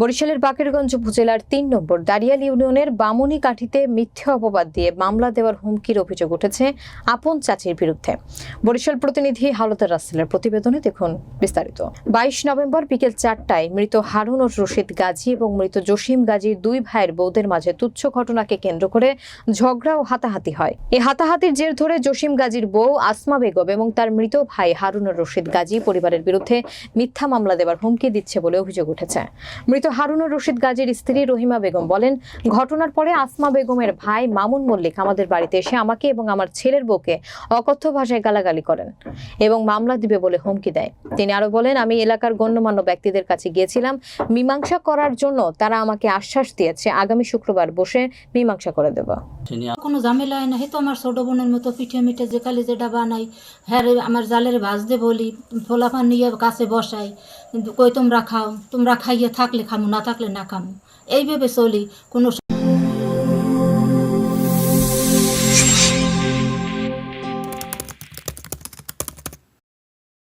বরিশালের বাকেরগঞ্জ উপজেলার তিন নম্বর দারিয়াল ইউনিয়নের বামুনি কাঠিতে মিথ্যে অপবাদ দিয়ে মামলা দেওয়ার হুমকির অভিযোগ উঠেছে আপন চাচির বিরুদ্ধে। বরিশাল প্রতিনিধি হালতার রাসেলের প্রতিবেদনে দেখুন বিস্তারিত। বাইশ নভেম্বর বিকেল চারটায় মৃত হারুন ও রশিদ গাজী এবং মৃত জসিম গাজীর দুই ভাইয়ের বৌদের মাঝে তুচ্ছ ঘটনাকে কেন্দ্র করে ঝগড়া ও হাতাহাতি হয়। এই হাতাহাতির জের ধরে জসিম গাজীর বউ আসমা বেগম এবং তার মৃত ভাই হারুন ও রশিদ গাজী পরিবারের বিরুদ্ধে মিথ্যা মামলা দেওয়ার হুমকি দিচ্ছে বলে অভিযোগ উঠেছে। মৃত হারুনুর রশিদ গাজীর স্ত্রী রহিমা বেগম বলেন, ঘটনার পরে আসমা বেগমের ভাই মামুন মল্লিক আমাদের বাড়িতে এসে আমাকে এবং আমার ছেলের বউকে অকথ্য ভাষায় গালাগালি করেন এবং মামলা দিবে বলে হুমকি দেয়। তিনি আরও বলেন, আমি এলাকার গণ্যমান্য ব্যক্তিদের কাছে গিয়েছিলাম। মীমাংসা করার জন্য তারা আমাকে আশ্বাস দিয়েছে। আগামী শুক্রবার বসে মীমাংসা করে দেব। কোনো ঝামেলা হয় না। হে তো আমার ছোট বোনের মতো পিঠে মিঠে যে কালি যেটা বানাই হ্যাঁ আমার জালের ভাজতে বলি ফোলাফান নিয়ে কাছে বসাই। কই তোমরা খাও? তোমরা খাইয়ে থাকলে খামু না থাকলে না খামু। এইভাবে চলি কোনো